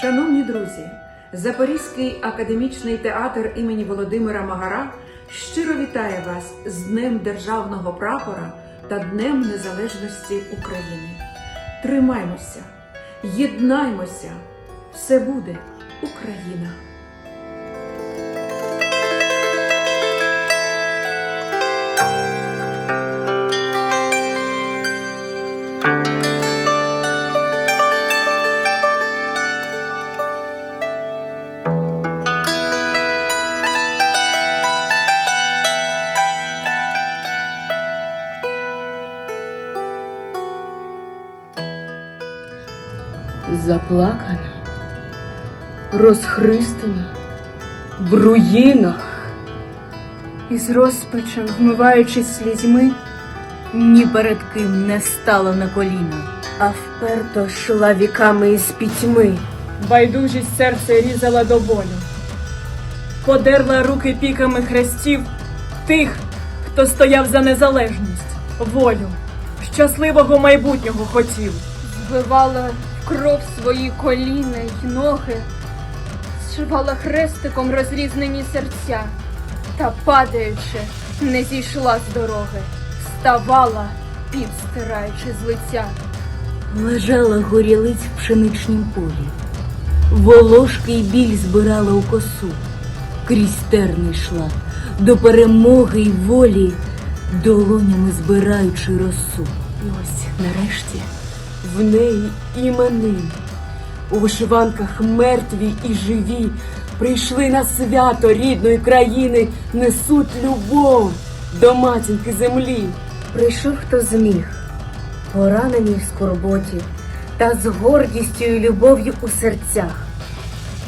Шановні друзі, Запорізький академічний театр імені Володимира Магара щиро вітає вас з Днем Державного прапора та Днем Незалежності України. Тримаймося, єднаймося, все буде Україна! Заплакана, розхристана, в руїнах. І з розпачем, вмиваючись слізьми, Ні перед ким не стала на коліна. а вперто йшла віками із пітьми. Байдужість серце різала до болю. Подерла руки піками хрестів тих, хто стояв за незалежність, волю, щасливого майбутнього хотів. Збивала в кров свої коліна й ноги, зшивала хрестиком розрізнені серця, та падаючи, не зійшла з дороги, вставала, під стираючи з лиця. Лежала горілиць в пшеничнім полі, волошки й біль збирала у косу, крізь терни йшла до перемоги й волі, долонями збираючи росу. І ось нарешті в неї імени, у вишиванках мертві і живі, прийшли на свято рідної країни, несуть любов до матінки землі. Прийшов хто зміг, поранений в скорботі, та з гордістю і любов'ю у серцях.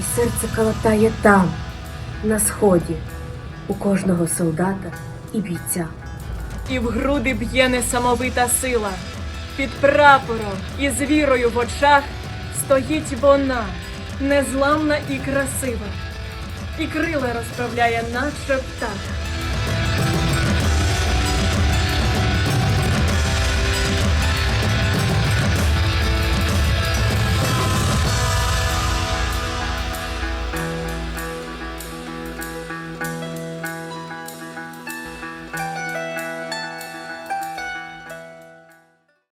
І серце калатає там, на сході, у кожного солдата і бійця. І в груди б'є несамовита сила. Під прапором і з вірою в очах стоїть вона, незламна і красива, і крила розправляє, наче птах.